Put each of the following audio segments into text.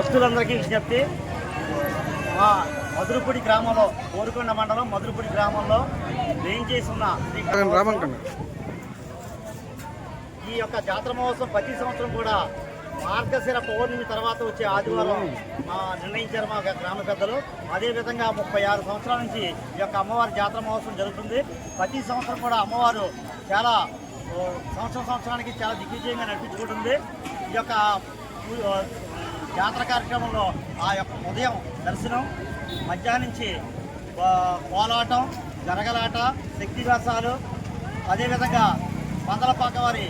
భక్తులందరికీ విజ్ఞప్తి. మా మధురపూడి గ్రామంలో కోరుకొండ మండలం మధురపూడి గ్రామంలో వేం చేసి ఉన్న శ్రీ రామన్ ఈ యొక్క జాతర మహోత్సవం ప్రతి సంవత్సరం కూడా మార్గశిర పౌర్ణమి తర్వాత వచ్చే ఆదివారం నిర్ణయించారు మా గ్రామ పెద్దలు. అదేవిధంగా ముప్పై ఆరు సంవత్సరాల నుంచి ఈ యొక్క అమ్మవారి జాతర మహోత్సవం జరుగుతుంది. ప్రతి సంవత్సరం కూడా అమ్మవారు చాలా సంవత్సరం సంవత్సరానికి చాలా దిగ్విజయంగా నడిపించుకుంటుంది. ఈ యొక్క జాతర కార్యక్రమంలో ఆ యొక్క ఉదయం దర్శనం మధ్యాహ్నం నుంచి కోలాటం జరగలాట శక్తి వ్యాసాలు అదేవిధంగా పందలపాక వారి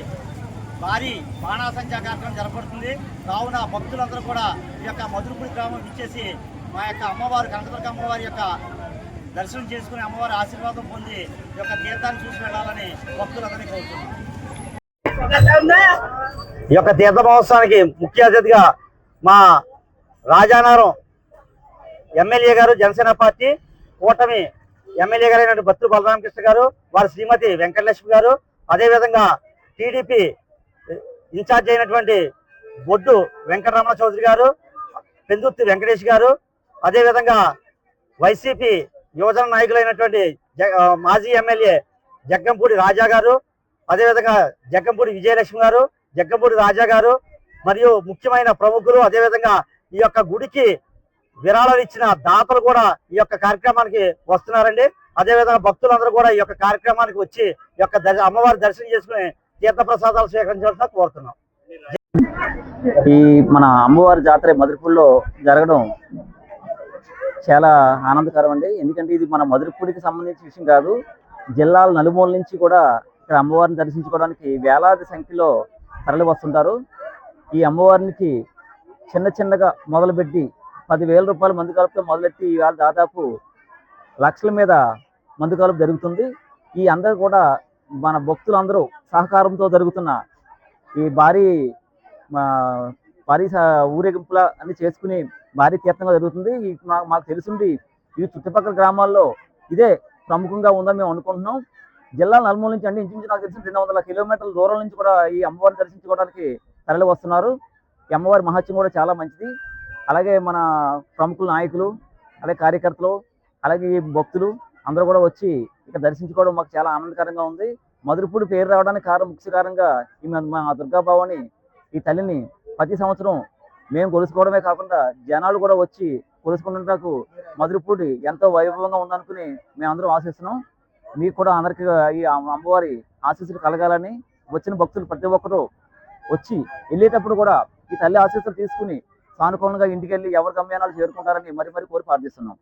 భారీ బాణాసంఖ్యా కార్యక్రమం జరపడుతుంది కావున భక్తులందరూ కూడా ఈ యొక్క మధురపూడి గ్రామం ఇచ్చేసి మా యొక్క అమ్మవారు కనకదుర్గ అమ్మవారి యొక్క దర్శనం చేసుకుని అమ్మవారి ఆశీర్వాదం పొంది ఈ యొక్క తీర్థాన్ని చూసి వెళ్ళాలని భక్తులందరినీ కోరుతున్నాం. ఈ యొక్క తీర్థ మహోత్సవానికి ముఖ్య అతిథిగా మా రాజానారం ఎమ్మెల్యే గారు జనసేన పార్టీ కూటమి ఎమ్మెల్యే గారు అయినటువంటి బత్తులు బలరామకృష్ణ గారు వారి శ్రీమతి వెంకటలక్ష్మి గారు అదేవిధంగా టీడీపీ ఇన్ఛార్జ్ అయినటువంటి బొడ్డు వెంకటరమణ చౌదరి గారు పెందుర్తి వెంకటేష్ గారు అదేవిధంగా వైసీపీ యువజన నాయకులైనటువంటి జ- మాజీ ఎమ్మెల్యే జగ్గంపూడి రాజా గారు అదేవిధంగా జగ్గంపూడి విజయలక్ష్మి గారు జగ్గంపూడి రాజా గారు మరియు ముఖ్యమైన ప్రముఖులు అదేవిధంగా ఈ యొక్క గుడికి విరాళాలు ఇచ్చిన దాతలు కూడా ఈ యొక్క కార్యక్రమానికి వస్తున్నారండి. అదేవిధంగా భక్తులందరూ కూడా ఈ యొక్క కార్యక్రమానికి వచ్చి ఈ యొక్క అమ్మవారి దర్శనం చేసుకుని తీర్థ ప్రసాదాలు కోరుతున్నాం. ఈ మన అమ్మవారి జాతర మధురపూడిలో జరగడం చాలా ఆనందకరం అండి ఎందుకంటే ఇది మన మధురపూడికి సంబంధించిన విషయం కాదు. జిల్లాల నలుమూల నుంచి కూడా ఇక్కడ అమ్మవారిని దర్శించుకోవడానికి వేలాది సంఖ్యలో తరలి వస్తుంటారు ఈ అమ్మవారికి చిన్న చిన్నగా మొదలుపెట్టి పదివేల రూపాయల మందు కలుపుతో మొదలెట్టి ఇవాళ దాదాపు లక్షల మీద మందు కలుపు జరుగుతుంది. ఈ అందరూ కూడా మన భక్తులందరూ సహకారంతో జరుగుతున్న ఈ భారీ మా భారీ స- ఊరేగింపుల అన్ని చేసుకుని భారీ తీర్థంగా జరుగుతుంది. ఈ మాకు తెలుసుండి ఈ చుట్టుపక్కల గ్రామాల్లో ఇదే ప్రముఖంగా ఉందని మేము అనుకుంటున్నాం. జిల్లా నలుమూల నుంచి అంటే ఇంచుమించు నాకు తెలిసిన రెండు వందల కిలోమీటర్ల దూరం నుంచి కూడా ఈ అమ్మవారిని దర్శించుకోవడానికి తరలి వస్తున్నారు. అమ్మవారి మహత్యం కూడా చాలా మంచిది. అలాగే మన ప్రముఖుల నాయకులు అలాగే కార్యకర్తలు అలాగే ఈ భక్తులు అందరూ కూడా వచ్చి ఇక్కడ దర్శించుకోవడం మాకు చాలా ఆనందకరంగా ఉంది. మధురపూడి పేరు రావడానికి కారణం ముఖ్య కారణంగా ఈ మా- మా దుర్గాబావని ఈ తల్లిని ప్రతి సంవత్సరం మేము కొలుసుకోవడమే కాకుండా జనాలు కూడా వచ్చి కొలుసుకున్నట్టు మధురపూడి ఎంతో వైభవంగా ఉందనుకుని మేమందరం ఆశిస్తున్నాం. మీకు కూడా అందరికీ ఈ అమ్మవారి ఆశీస్సులు కలగాలని వచ్చిన భక్తులు ప్రతి ఒక్కరూ వచ్చి వెళ్ళేటప్పుడు కూడా ఈ తల్లి ఆశీస్సులు తీసుకుని సానుకూలంగా ఇంటికి వెళ్ళి ఎవరి గమ్యానాలు చేరుకుంటారని మరి మరి కోరి ప్రార్థిస్తున్నాం.